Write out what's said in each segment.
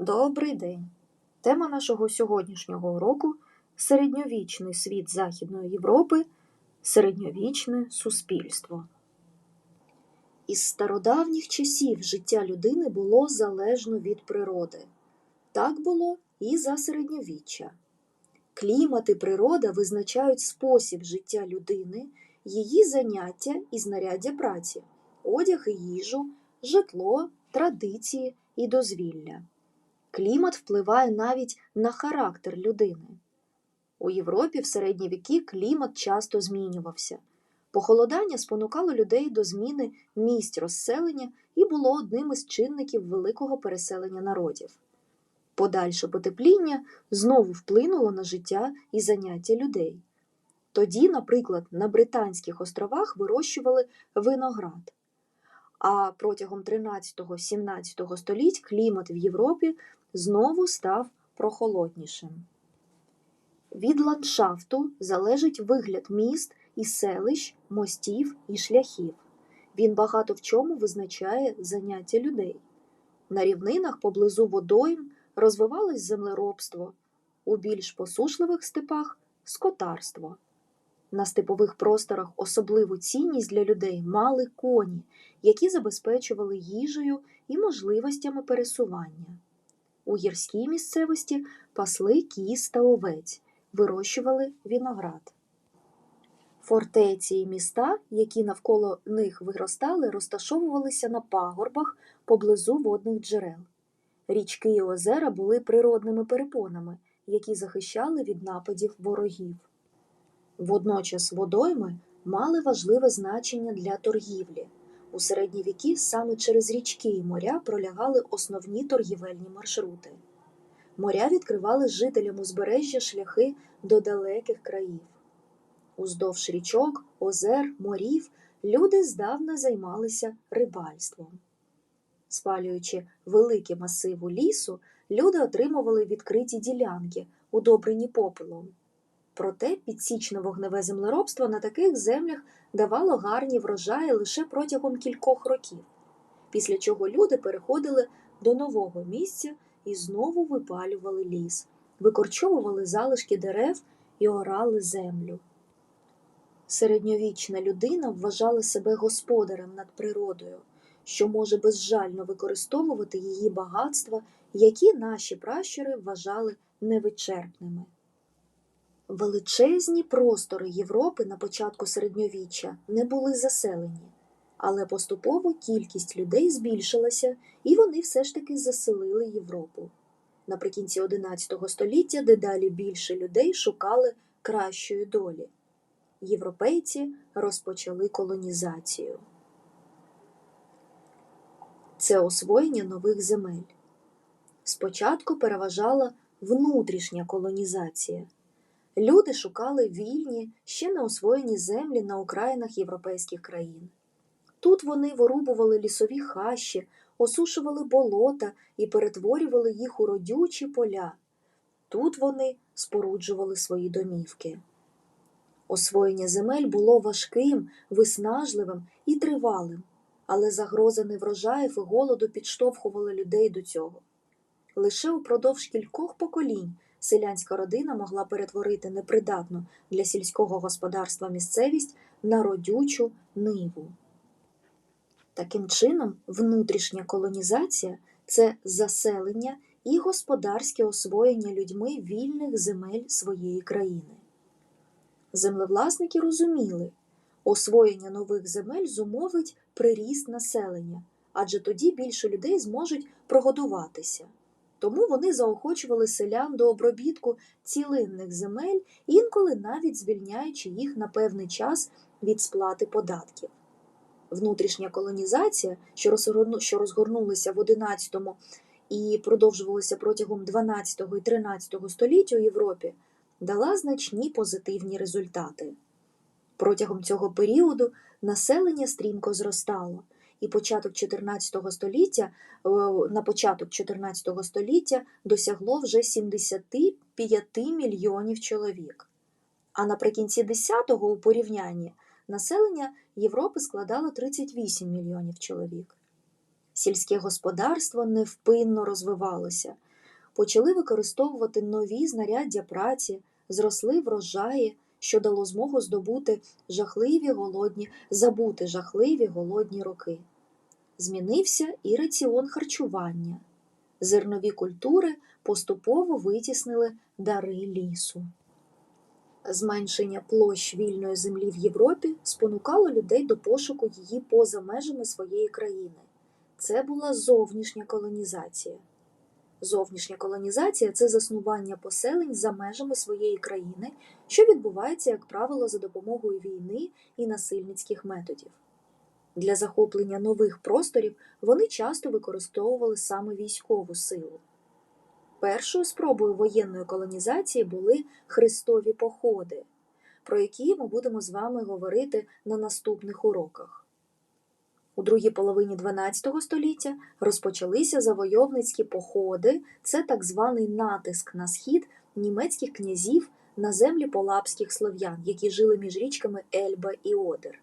Добрий день! Тема нашого сьогоднішнього уроку середньовічний світ Західної Європи, середньовічне суспільство. Із стародавніх часів життя людини було залежно від природи. Так було і за середньовіччя. Клімат і природа визначають спосіб життя людини, її заняття і знаряддя праці, одяг і їжу, житло, традиції і дозвілля. Клімат впливає навіть на характер людини. У Європі в середні віки клімат часто змінювався. Похолодання спонукало людей до зміни місць розселення і було одним із чинників великого переселення народів. Подальше потепління знову вплинуло на життя і заняття людей. Тоді, наприклад, на Британських островах вирощували виноград. А протягом 13-17 століть клімат в Європі знову став прохолоднішим. Від ландшафту залежить вигляд міст і селищ, мостів і шляхів. Він багато в чому визначає заняття людей. На рівнинах поблизу водойм розвивалось землеробство, у більш посушливих степах скотарство. На степових просторах особливу цінність для людей мали коні, які забезпечували їжею і можливостями пересування. У гірській місцевості пасли кіз та овець, вирощували виноград. Фортеці і міста, які навколо них виростали, розташовувалися на пагорбах поблизу водних джерел. Річки і озера були природними перепонами, які захищали від нападів ворогів. Водночас водойми мали важливе значення для торгівлі. У середні віки саме через річки і моря пролягали основні торгівельні маршрути. Моря відкривали жителям узбережжя шляхи до далеких країв. Уздовж річок, озер, морів люди здавна займалися рибальством. Спалюючи великі масиву лісу, люди отримували відкриті ділянки, удобрені попелом. Проте підсічне вогневе землеробство на таких землях давало гарні врожаї лише протягом кількох років, після чого люди переходили до нового місця і знову випалювали ліс, викорчовували залишки дерев і орали землю. Середньовічна людина вважала себе господарем над природою, що може безжально використовувати її багатства, які наші пращури вважали невичерпними. Величезні простори Європи на початку середньовіччя не були заселені, але поступово кількість людей збільшилася, і вони все ж таки заселили Європу. Наприкінці XI століття дедалі більше людей шукали кращої долі. Європейці розпочали колонізацію. Це освоєння нових земель. Спочатку переважала внутрішня колонізація. Люди шукали вільні, ще не освоєні землі на окраїнах європейських країн. Тут вони вирубували лісові хащі, осушували болота і перетворювали їх у родючі поля. Тут вони споруджували свої домівки. Освоєння земель було важким, виснажливим і тривалим, але загроза неврожаїв і голоду підштовхували людей до цього. Лише упродовж кількох поколінь селянська родина могла перетворити непридатну для сільського господарства місцевість на родючу ниву. Таким чином, внутрішня колонізація це заселення і господарське освоєння людьми вільних земель своєї країни. Землевласники розуміли, освоєння нових земель зумовить приріст населення, адже тоді більше людей зможуть прогодуватися. Тому вони заохочували селян до обробітку цілинних земель, інколи навіть звільняючи їх на певний час від сплати податків. Внутрішня колонізація, що розгорнулася в XI і продовжувалася протягом XII і XIII століття у Європі, дала значні позитивні результати. Протягом цього періоду населення стрімко зростало і початок 14 століття на початок 14 століття досягло вже 75 мільйонів чоловік. А наприкінці 10-го у порівнянні населення Європи складало 38 мільйонів чоловік. Сільське господарство невпинно розвивалося, почали використовувати нові знаряддя праці, зросли врожаї, що дало змогу здобути жахливі голодні, забути жахливі голодні роки. Змінився і раціон харчування. Зернові культури поступово витіснили дари лісу. Зменшення площ вільної землі в Європі спонукало людей до пошуку її поза межами своєї країни. Це була зовнішня колонізація. Зовнішня колонізація це заснування поселень за межами своєї країни, що відбувається, як правило, за допомогою війни і насильницьких методів. Для захоплення нових просторів вони часто використовували саме військову силу. Першою спробою воєнної колонізації були хрестові походи, про які ми будемо з вами говорити на наступних уроках. У другій половині XII століття розпочалися завойовницькі походи, це так званий натиск на схід німецьких князів на землі полапських слов'ян, які жили між річками Ельба і Одер.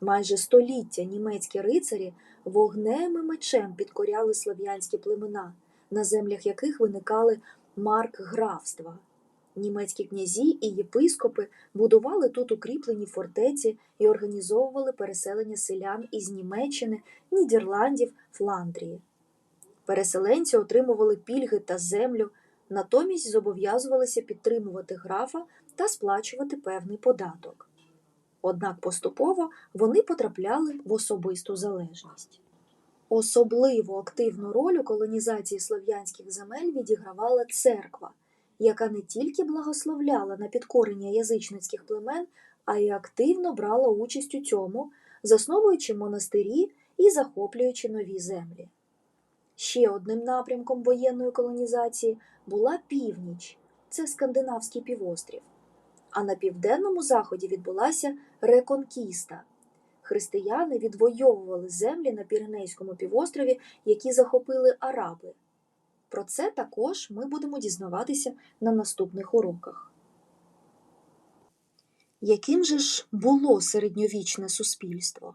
Майже століття німецькі рицарі вогнем і мечем підкоряли слов'янські племена, на землях яких виникали маркграфства. Німецькі князі і єпископи будували тут укріплені фортеці і організовували переселення селян із Німеччини, Нідерландів, Фландрії. Переселенці отримували пільги та землю, натомість зобов'язувалися підтримувати графа та сплачувати певний податок. Однак поступово вони потрапляли в особисту залежність. Особливо активну роль у колонізації слов'янських земель відігравала церква, яка не тільки благословляла на підкорення язичницьких племен, а й активно брала участь у цьому, засновуючи монастирі і захоплюючи нові землі. Ще одним напрямком воєнної колонізації була північ це Скандинавський півострів. А на південному заході відбулася реконкіста. Християни відвоювали землі на Піренейському півострові, які захопили араби. Про це також ми будемо дізнаватися на наступних уроках. Яким же ж було середньовічне суспільство?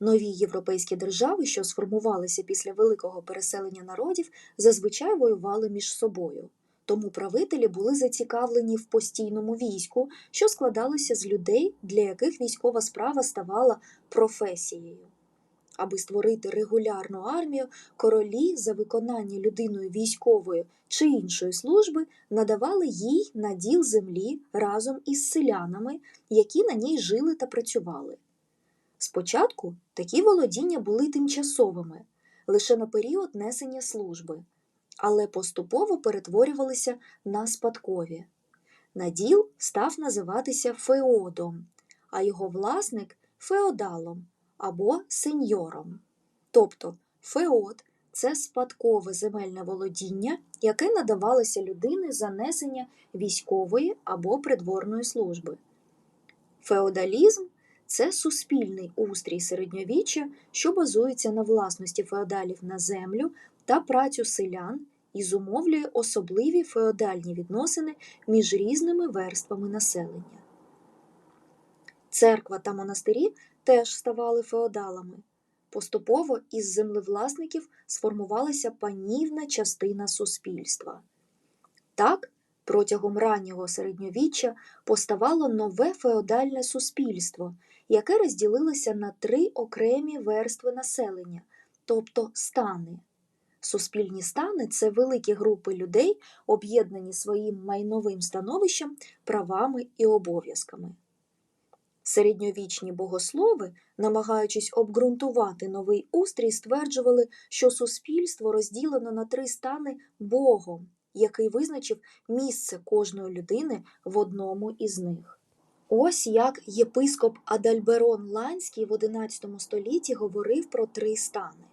Нові європейські держави, що сформувалися після великого переселення народів, зазвичай воювали між собою. Тому правителі були зацікавлені в постійному війську, що складалося з людей, для яких військова справа ставала професією. Аби створити регулярну армію, королі за виконання людиною військової чи іншої служби надавали їй наділ землі разом із селянами, які на ній жили та працювали. Спочатку такі володіння були тимчасовими, лише на період несення служби, але поступово перетворювалися на спадкові. Наділ став називатися феодом, а його власник феодалом або сеньором. Тобто феод це спадкове земельне володіння, яке надавалося людини за несення військової або придворної служби. Феодалізм це суспільний устрій середньовіччя, що базується на власності феодалів на землю та працю селян і зумовлює особливі феодальні відносини між різними верствами населення. Церква та монастирі теж ставали феодалами. Поступово із землевласників сформувалася панівна частина суспільства. Так, протягом раннього середньовіччя поставало нове феодальне суспільство, яке розділилося на три окремі верстви населення, тобто стани. Суспільні стани це великі групи людей, об'єднані своїм майновим становищем, правами і обов'язками. Середньовічні богослови, намагаючись обґрунтувати новий устрій, стверджували, що суспільство розділено на три стани Богом, який визначив місце кожної людини в одному із них. Ось як єпископ Адальберон Ланський в XI столітті говорив про три стани.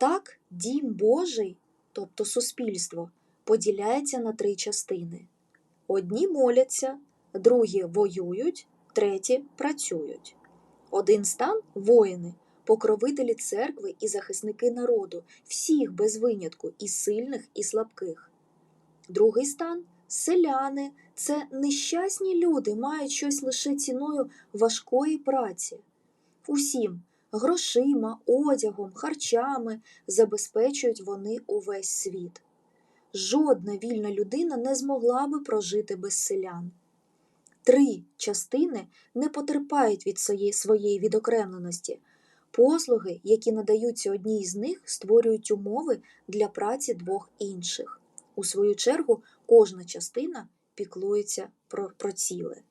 Так, дім Божий, тобто суспільство, поділяється на три частини: одні моляться, другі воюють, треті працюють. Один стан воїни, покровителі церкви і захисники народу, всіх без винятку, і сильних, і слабких. Другий стан селяни це нещасні люди, мають щось лише ціною важкої праці. Усім грошима, одягом, харчами забезпечують вони увесь світ. жодна вільна людина не змогла би прожити без селян. Три частини не потерпають від своєї, відокремленості. Послуги, які надаються одній з них, створюють умови для праці двох інших. У свою чергу, кожна частина піклується про, про ціле.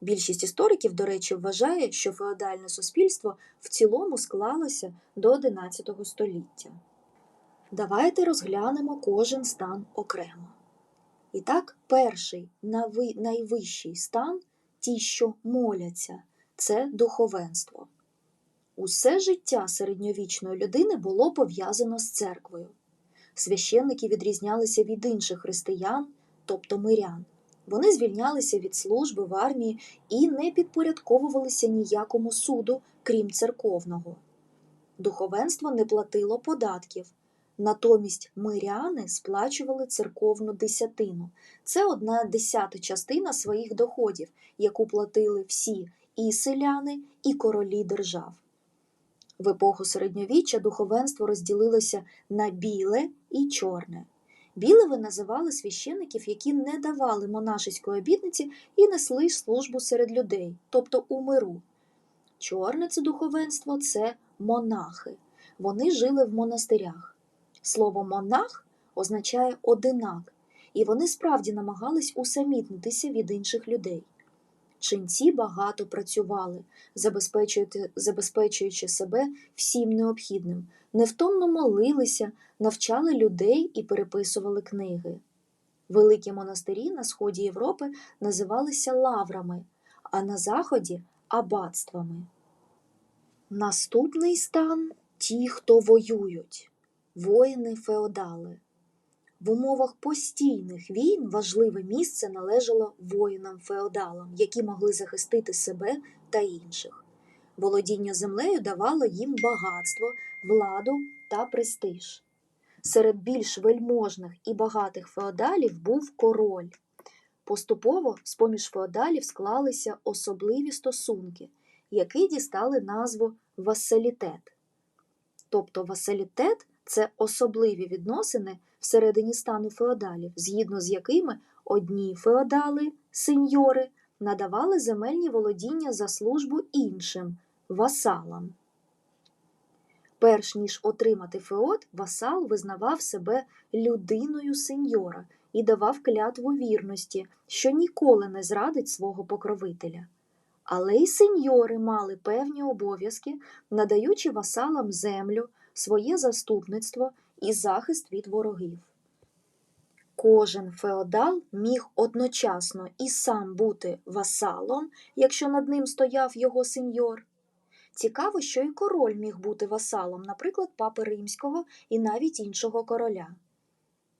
Більшість істориків, до речі, вважає, що феодальне суспільство в цілому склалося до XI століття. Давайте розглянемо кожен стан окремо. І так, перший найвищий стан, ті, що моляться, це духовенство. Усе життя середньовічної людини було пов'язано з церквою. Священники відрізнялися від інших християн, тобто мирян. Вони звільнялися від служби в армії і не підпорядковувалися ніякому суду, крім церковного. Духовенство не платило податків, натомість миряни сплачували церковну десятину. Це одна десята частина своїх доходів, яку платили всі і селяни, і королі держав. В епоху середньовіччя духовенство розділилося на біле і чорне. Білеви називали священиків, які не давали монашеської обітниці і несли службу серед людей, тобто у миру. Чорне це духовенство це монахи. Вони жили в монастирях. Слово монах означає одинак, і вони справді намагались усамітнитися від інших людей. Ченці багато працювали, забезпечуючи себе всім необхідним, невтомно молилися, навчали людей і переписували книги. Великі монастирі на сході Європи називалися лаврами, а на заході аббатствами. Наступний стан ті, хто воюють, воїни-феодали. В умовах постійних війн важливе місце належало воїнам-феодалам, які могли захистити себе та інших. Володіння землею давало їм багатство, владу та престиж. Серед більш вельможних і багатих феодалів був король. Поступово з поміж феодалів склалися особливі стосунки, які дістали назву васалітет. Тобто васалітет це особливі відносини всередині стану феодалів, згідно з якими одні феодали, сеньори, надавали земельні володіння за службу іншим васалам. Перш ніж отримати феод, васал визнавав себе людиною сеньора і давав клятву вірності, що ніколи не зрадить свого покровителя. Але й сеньори мали певні обов'язки, надаючи васалам землю, своє заступництво і захист від ворогів. Кожен феодал міг одночасно і сам бути васалом, якщо над ним стояв його сеньор. Цікаво, що і король міг бути васалом, наприклад, папи римського і навіть іншого короля.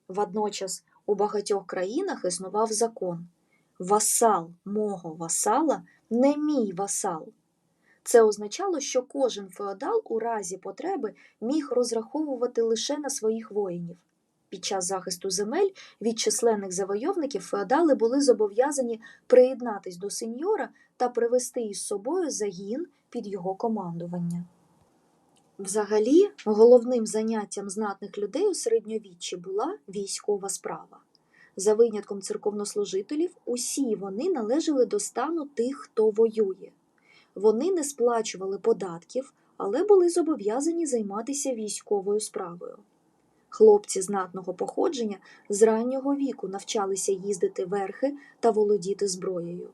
Водночас у багатьох країнах існував закон васал мого васала не мій васал. Це означало, що кожен феодал у разі потреби міг розраховувати лише на своїх воїнів. Під час захисту земель від численних завойовників феодали були зобов'язані приєднатись до сеньора та привести із собою загін під його командування. Взагалі, головним заняттям знатних людей у середньовіччі була військова справа. За винятком церковнослужителів, усі вони належали до стану тих, хто воює. Вони не сплачували податків, але були зобов'язані займатися військовою справою. Хлопці знатного походження з раннього віку навчалися їздити верхи та володіти зброєю.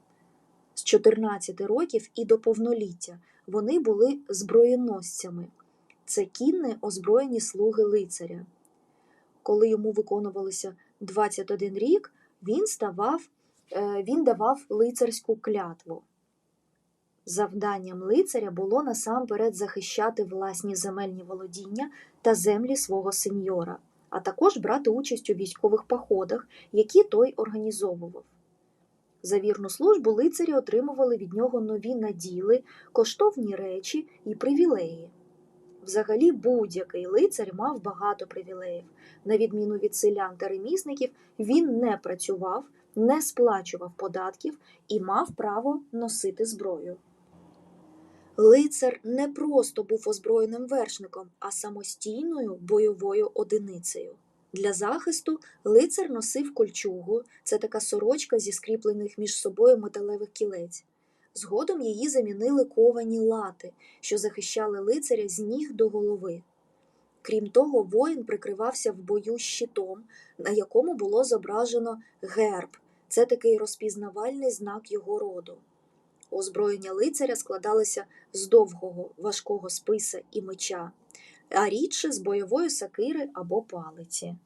З 14 років і до повноліття вони були зброєносцями. Це кінне озброєні слуги лицаря. Коли йому виконувалося 21 рік, він ставав, е, він давав лицарську клятву. Завданням лицаря було насамперед захищати власні земельні володіння та землі свого сеньора, а також брати участь у військових походах, які той організовував. За вірну службу лицарі отримували від нього нові наділи, коштовні речі і привілеї. Взагалі, будь-який лицар мав багато привілеїв. На відміну від селян та ремісників, він не працював, не сплачував податків і мав право носити зброю. Лицар не просто був озброєним вершником, а самостійною бойовою одиницею. Для захисту лицар носив кольчугу, це така сорочка зі скріплених між собою металевих кілець. Згодом її замінили ковані лати, що захищали лицаря з ніг до голови. Крім того, воїн прикривався в бою щитом, на якому було зображено герб це такий розпізнавальний знак його роду. Озброєння лицаря складалося з довгого важкого списа і меча, а рідше з бойової сакири або палиці.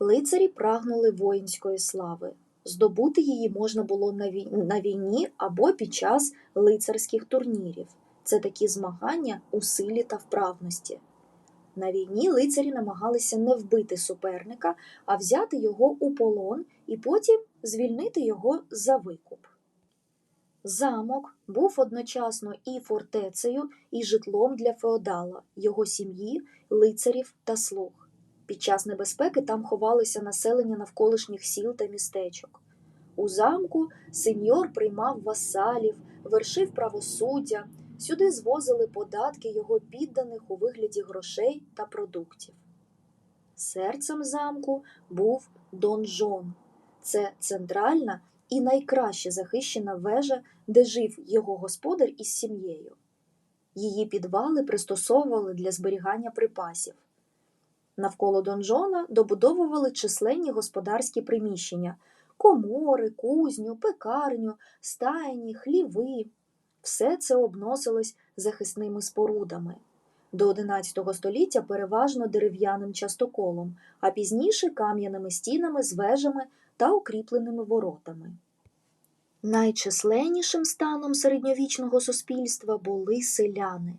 Лицарі прагнули воїнської слави. Здобути її можна було на війні або під час лицарських турнірів. Це такі змагання у силі та вправності. На війні лицарі намагалися не вбити суперника, а взяти його у полон і потім звільнити його за викуп. Замок був одночасно і фортецею, і житлом для феодала, його сім'ї, лицарів та слуг. Під час небезпеки там ховалося населення навколишніх сіл та містечок. У замку сеньор приймав васалів, вершив правосуддя, сюди звозили податки його підданих у вигляді грошей та продуктів. Серцем замку був донжон. Це центральна і найкраще захищена вежа, де жив його господар із сім'єю. Її підвали пристосовували для зберігання припасів. Навколо донжона добудовували численні господарські приміщення комори, кузню, пекарню, стайні, хліви. Все це обносилось захисними спорудами. До XI століття переважно дерев'яним частоколом, а пізніше кам'яними стінами з вежами та укріпленими воротами. Найчисленнішим станом середньовічного суспільства були селяни.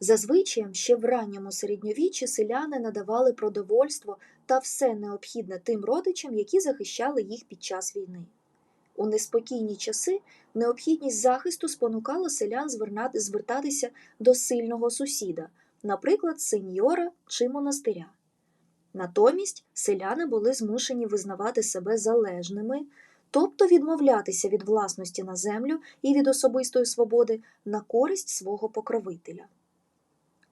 Зазвичай ще в ранньому середньовіччі селяни надавали продовольство та все необхідне тим родичам, які захищали їх під час війни. У неспокійні часи необхідність захисту спонукала селян звертатися до сильного сусіда, наприклад, сеньора чи монастиря. Натомість селяни були змушені визнавати себе залежними, тобто відмовлятися від власності на землю і від особистої свободи на користь свого покровителя.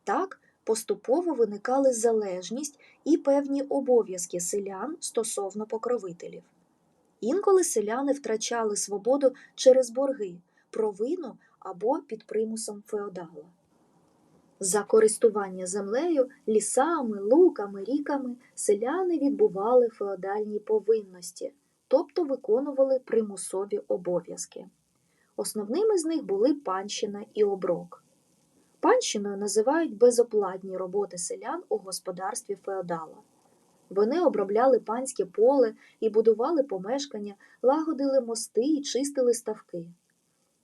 Так поступово виникали залежність і певні обов'язки селян стосовно покровителів. Інколи селяни втрачали свободу через борги, провину або під примусом феодала. За користування землею, лісами, луками, ріками селяни відбували феодальні повинності, тобто виконували примусові обов'язки. Основними з них були панщина і оброк. Панщиною називають безоплатні роботи селян у господарстві феодала. Вони обробляли панське поле і будували помешкання, лагодили мости і чистили ставки.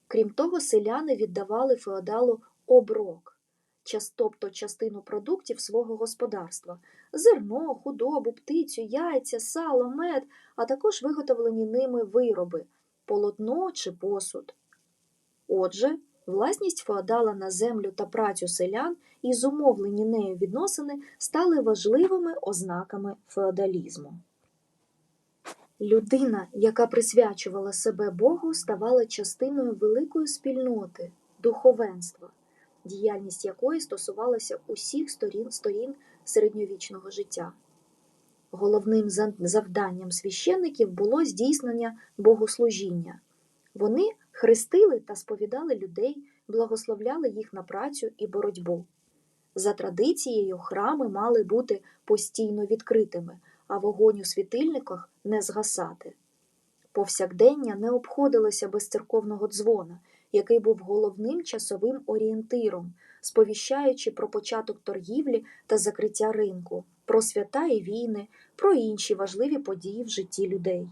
Крім того, селяни віддавали феодалу оброк, тобто частину продуктів свого господарства зерно, худобу, птицю, яйця, сало, мед, а також виготовлені ними вироби полотно чи посуд. Отже, власність феодала на землю та працю селян і зумовлені нею відносини стали важливими ознаками феодалізму. Людина, яка присвячувала себе Богу, ставала частиною великої спільноти, духовенства, діяльність якої стосувалася усіх сторін, сторін середньовічного життя. Головним завданням священників було здійснення богослужіння. Вони хрестили та сповідали людей, благословляли їх на працю і боротьбу. За традицією, храми мали бути постійно відкритими, а вогонь у світильниках не згасати. Повсякдення не обходилося без церковного дзвона, який був головним часовим орієнтиром, сповіщаючи про початок торгівлі та закриття ринку, про свята і війни, про інші важливі події в житті людей.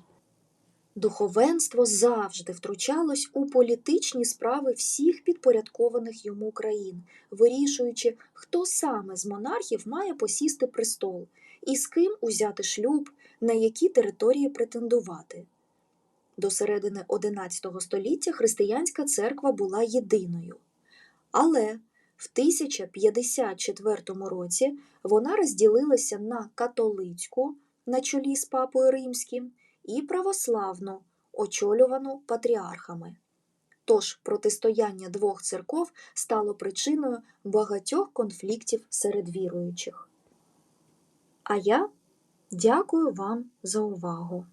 Духовенство завжди втручалось у політичні справи всіх підпорядкованих йому країн, вирішуючи, хто саме з монархів має посісти престол і з ким узяти шлюб, на які території претендувати. До середини XI століття християнська церква була єдиною. Але в 1054 році вона розділилася на католицьку на чолі з папою римським і православну, очолювану патріархами. Тож протистояння двох церков стало причиною багатьох конфліктів серед віруючих. А я дякую вам за увагу.